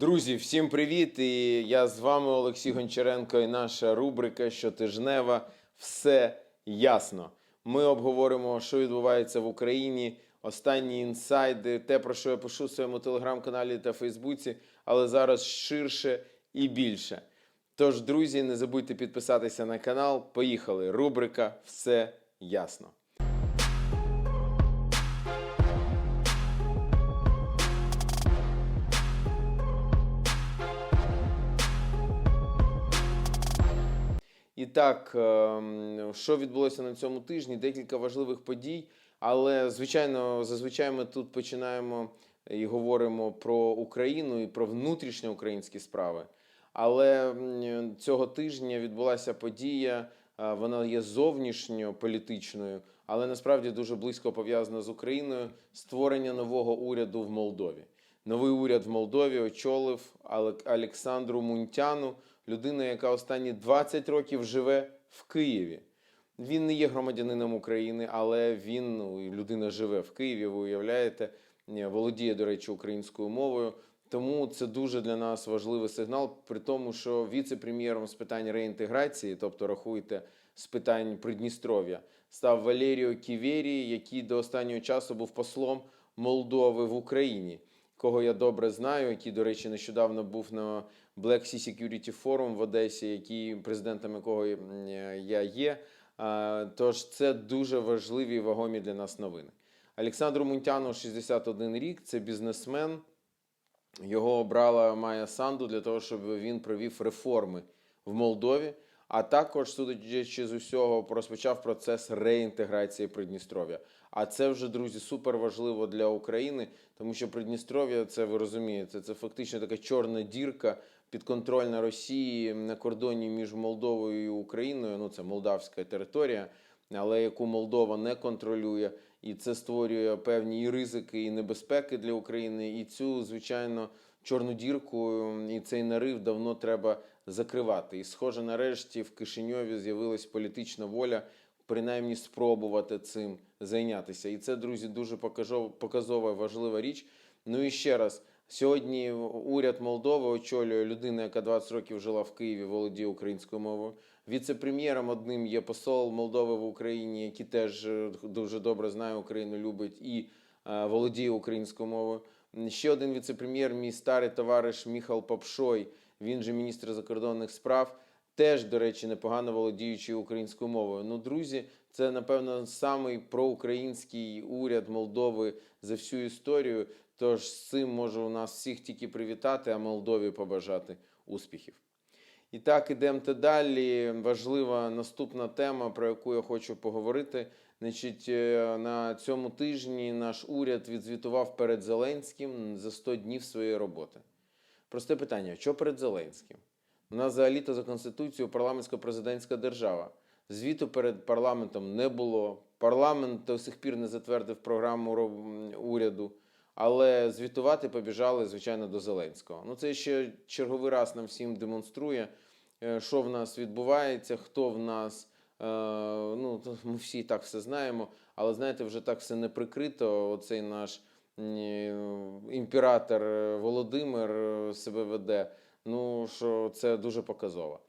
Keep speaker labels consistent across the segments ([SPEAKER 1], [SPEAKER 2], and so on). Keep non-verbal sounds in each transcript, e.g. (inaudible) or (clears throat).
[SPEAKER 1] Друзі, всім привіт! І я з вами Олексій Гончаренко і наша рубрика щотижнева Все ясно. Ми обговоримо, що відбувається в Україні, останні інсайди, те, про що я пишу в своєму телеграм-каналі та Фейсбуці, але зараз ширше і більше. Тож, друзі, не забудьте підписатися на канал. Поїхали! Рубрика Все ясно. Так, ем, що відбулося на цьому тижні? Декілька важливих подій. Але, звичайно, зазвичай ми тут починаємо і говоримо про Україну і про внутрішньоукраїнські справи. Але цього тижня відбулася подія, е, вона є зовнішньополітичною, але насправді дуже близько пов'язана з Україною створення нового уряду в Молдові. Новий уряд в Молдові очолив Олександру Мунтяну, людину, яка останні 20 років живе в Києві. Він не є громадянином України, але він ну, людина живе в Києві. Ви уявляєте, володіє, до речі, українською мовою. Тому це дуже для нас важливий сигнал, при тому, що віце-прем'єром з питань реінтеграції, тобто рахуйте з питань Придністров'я, став Валеріо Ківері, який до останнього часу був послом Молдови в Україні, кого я добре знаю, який, до речі, нещодавно був на Black Sea Security Forum в Одесі, який президентом якого я є. Тож це дуже важливі і вагомі для нас новини. Олександру Мунтяну 61 рік, це бізнесмен. Його обрала Майя Санду для того, щоб він провів реформи в Молдові, а також, судячи з усього, розпочав процес реінтеграції Придністров'я. А це вже, друзі, супер важливо для України, тому що Придністров'я, це ви розумієте, це фактично така чорна дірка підконтрольна Росії на кордоні між Молдовою і Україною. Ну, це молдавська територія, але яку Молдова не контролює, і це створює певні і ризики, і небезпеки для України. І цю, звичайно, чорну дірку і цей нарив давно треба закривати. І, схоже, нарешті в Кишиньові з'явилась політична воля. Принаймні спробувати цим зайнятися, і це, друзі, дуже показова важлива річ. Ну і ще раз, сьогодні уряд Молдови очолює людина, яка 20 років жила в Києві, володіє українською мовою. Віце-прем'єром одним є посол Молдови в Україні, який теж е, дуже добре знає Україну, любить і е, володіє українською мовою. Ще один віце-прем'єр, мій старий товариш Міхал Попшой, він же міністр закордонних справ. Теж, до речі, непогано володіючи українською мовою. Ну, друзі, це напевно самий проукраїнський уряд Молдови за всю історію. Тож з цим можу нас всіх тільки привітати, а Молдові побажати успіхів. І так, ідемо далі. Важлива наступна тема, про яку я хочу поговорити. Значить, е, на цьому тижні наш уряд відзвітував перед Зеленським за 100 днів своєї роботи. Просте питання: що перед Зеленським? У нас взагалі-то за конституцією парламентсько-президентська держава. Звіту перед парламентом не було. Парламент до сих пір не затвердив програму уряду, але звітувати побіжали, звичайно, до Зеленського. Ну, це ще черговий раз нам всім демонструє, е, що в нас відбувається, хто в нас. е, Ну, ми всі так все знаємо, але знаєте, вже так все не прикрито. Оцей наш імператор е, Володимир себе веде. Ну, що це дуже показово.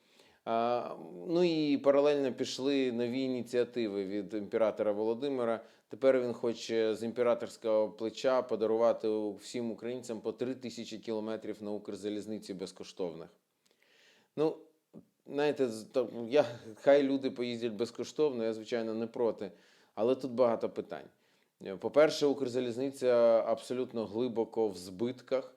[SPEAKER 1] А, ну і паралельно пішли нові ініціативи від імператора Володимира. Тепер він хоче з імператорського плеча подарувати всім українцям по 3 тисячі кілометрів на Укрзалізниці безкоштовних. Ну, знаєте, я, хай люди поїздять безкоштовно, я, звичайно, не проти. Але тут багато питань. Е, По-перше, Укрзалізниця абсолютно глибоко в збитках.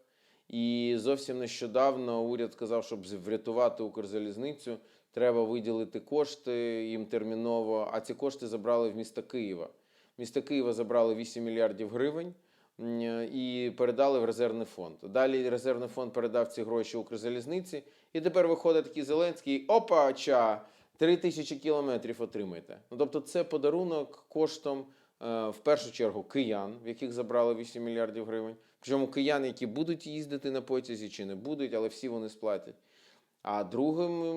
[SPEAKER 1] І зовсім нещодавно уряд сказав, щоб врятувати Укрзалізницю, треба виділити кошти їм терміново. А ці кошти забрали в місто Києва. Місто Києва забрали 8 мільярдів гривень і передали в резервний фонд. Далі резервний фонд передав ці гроші Укрзалізниці. І тепер виходить такий Зеленський: опа, ча! 3 тисячі кілометрів отримайте. Ну тобто, це подарунок коштом е, в першу чергу киян, в яких забрали 8 мільярдів гривень. Причому киян, які будуть їздити на потязі чи не будуть, але всі вони сплатять. А другим,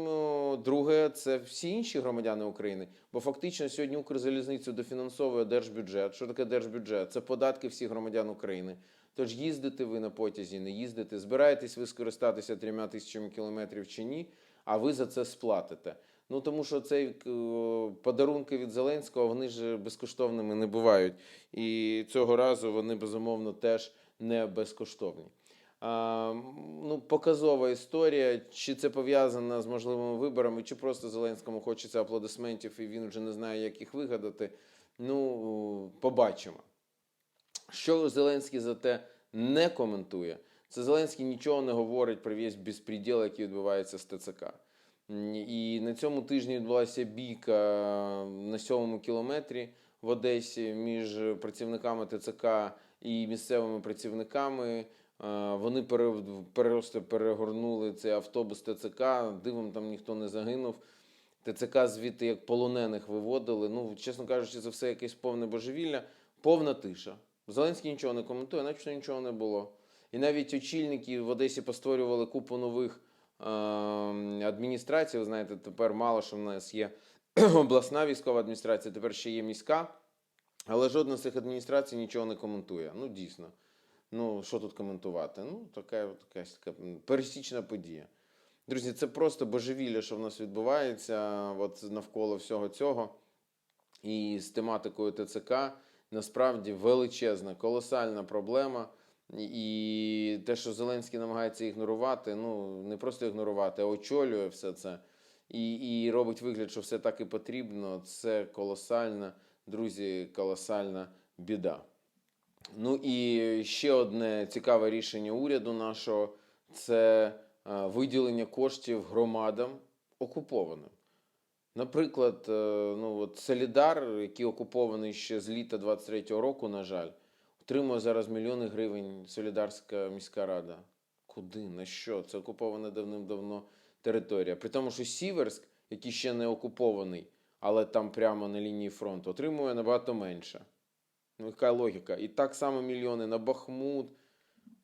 [SPEAKER 1] друге, це всі інші громадяни України. Бо фактично сьогодні Укрзалізницю дофінансовує держбюджет. Що таке держбюджет? Це податки всіх громадян України. Тож їздите ви на потязі, не їздите, збираєтесь ви скористатися трьома тисячами кілометрів чи ні, а ви за це сплатите. Ну тому що цей подарунки від Зеленського вони ж безкоштовними не бувають. І цього разу вони безумовно теж не безкоштовні. А, ну, показова історія. Чи це пов'язано з можливими виборами, чи просто Зеленському хочеться аплодисментів, і він вже не знає, як їх вигадати. Ну, побачимо. Що Зеленський за те не коментує, це Зеленський нічого не говорить про весь безпреділ, який відбувається з ТЦК. І на цьому тижні відбулася бійка на сьомому кілометрі в Одесі між працівниками ТЦК і місцевими працівниками. Е, Вони просто перегорнули цей автобус ТЦК. Дивом там ніхто не загинув. ТЦК звідти як полонених виводили. Ну, чесно кажучи, це все якесь повне божевілля, повна тиша. Зеленський нічого не коментує, начебто нічого не було. І навіть очільники в Одесі постворювали купу нових е, адміністрацій. Ви знаєте, тепер мало що в нас є (clears throat) обласна військова адміністрація, тепер ще є міська. Але жодна з цих адміністрацій нічого не коментує. Ну, дійсно. Ну, що тут коментувати? Ну, така, така, така пересічна подія. Друзі, це просто божевілля, що в нас відбувається от навколо всього цього. І з тематикою ТЦК насправді величезна, колосальна проблема. І те, що Зеленський намагається ігнорувати, ну не просто ігнорувати, а очолює все це. І, і робить вигляд, що все так і потрібно. Це колосальна, друзі, колосальна біда. Ну і ще одне цікаве рішення уряду нашого це е, виділення коштів громадам окупованим. Наприклад, е, ну от Солідар, який окупований ще з літа 23-го року, на жаль, отримує зараз мільйони гривень Солідарська міська рада. Куди? На що? Це окупована давним-давно територія. При тому, що Сіверськ, який ще не окупований, але там прямо на лінії фронту, отримує набагато менше. Ну, яка логіка? І так само мільйони на Бахмут.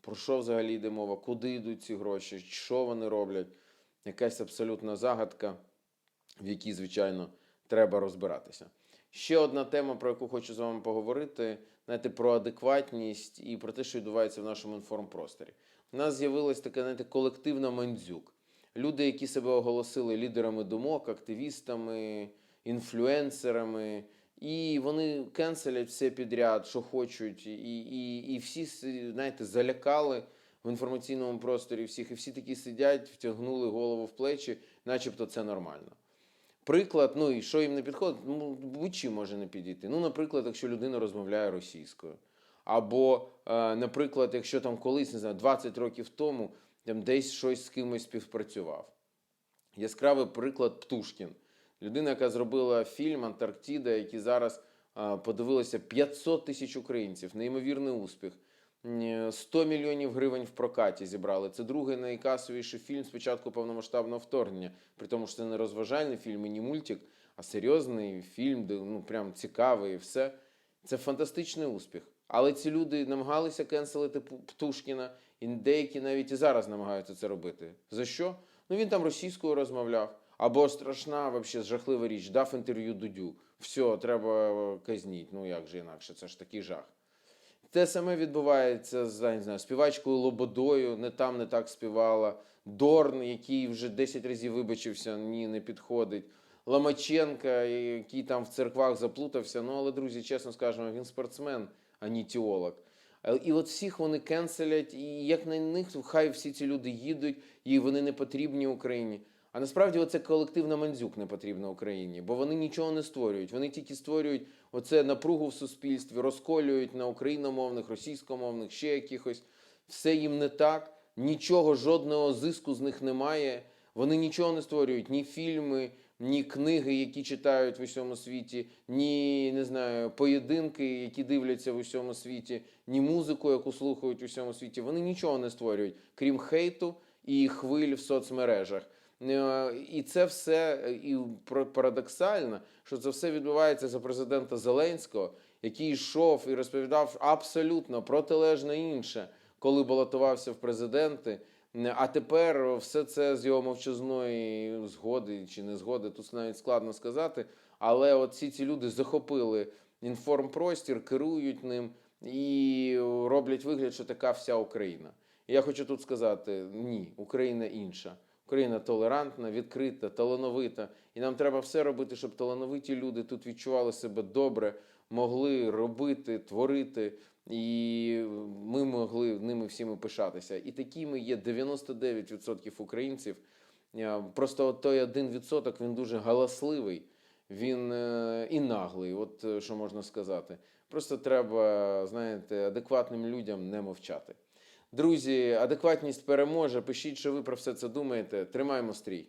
[SPEAKER 1] Про що взагалі йде мова? Куди йдуть ці гроші? Що вони роблять? Якась абсолютна загадка, в якій, звичайно, треба розбиратися. Ще одна тема, про яку хочу з вами поговорити, знаєте, про адекватність і про те, що відбувається в нашому інформпросторі. У нас з'явилась така, знаєте, колективна мандзюк. Люди, які себе оголосили лідерами думок, активістами, інфлюенсерами, і вони кенселять все підряд, що хочуть, і, і, і всі, знаєте, залякали в інформаційному просторі всіх, і всі такі сидять, втягнули голову в плечі, начебто це нормально. Приклад, ну і що їм не підходить, ну будь-чим може не підійти. Ну, наприклад, якщо людина розмовляє російською. Або, е, наприклад, якщо там колись, не знаю, 20 років тому там десь щось з кимось співпрацював. Яскравий приклад Птушкін. Людина, яка зробила фільм Антарктида, який зараз подивилося 500 тисяч українців, неймовірний успіх. 100 мільйонів гривень в прокаті зібрали. Це другий найкасовіший фільм з початку повномасштабного вторгнення. При тому, що це не розважальний фільм і не мультик, а серйозний фільм, де ну прям цікавий і все. Це фантастичний успіх. Але ці люди намагалися кенселити Птушкіна, і деякі навіть і зараз намагаються це робити. За що? Ну він там російською розмовляв. Або страшна, вообще жахлива річ, дав інтерв'ю Дудю. Все, треба казніть. Ну як же інакше, це ж такий жах. Те саме відбувається з не знаю, співачкою Лободою, не там не так співала. Дорн, який вже 10 разів вибачився, ні, не підходить. Ломаченка, який там в церквах заплутався. Ну, але, друзі, чесно скажемо, він спортсмен, а не теолог. Е, І от всіх вони кенселять, і як на них, хай всі ці люди їдуть, і вони не потрібні Україні. А насправді оце колективна мандзюк не потрібна Україні, бо вони нічого не створюють. Вони тільки створюють оце напругу в суспільстві, розколюють на україномовних, російськомовних, ще якихось. Все їм не так, нічого, жодного зиску з них немає. Вони нічого не створюють, ні фільми, ні книги, які читають в усьому світі, ні не знаю, поєдинки, які дивляться в усьому світі, ні музику, яку слухають в усьому світі. Вони нічого не створюють, крім хейту і хвиль в соцмережах. Е, І це все е, і парадоксально, що це все відбувається за президента Зеленського, який йшов і розповідав абсолютно протилежне інше, коли балотувався в президенти. Е, А тепер все це з його мовчазної згоди чи не згоди, тут навіть складно сказати. Але от всі ці люди захопили інформпростір, керують ним і роблять вигляд, що така вся Україна. Я хочу тут сказати: ні, Україна інша. Україна толерантна, відкрита, талановита. І нам треба все робити, щоб талановиті люди тут відчували себе добре, могли робити, творити, і ми могли ними всіми пишатися. І такими є 99% українців. Е, Просто той 1% він дуже галасливий, він е, і наглий, от е, що можна сказати. Просто треба, знаєте, адекватним людям не мовчати. Друзі, адекватність переможе. Пишіть, що ви про все це думаєте. Тримаємо стрій.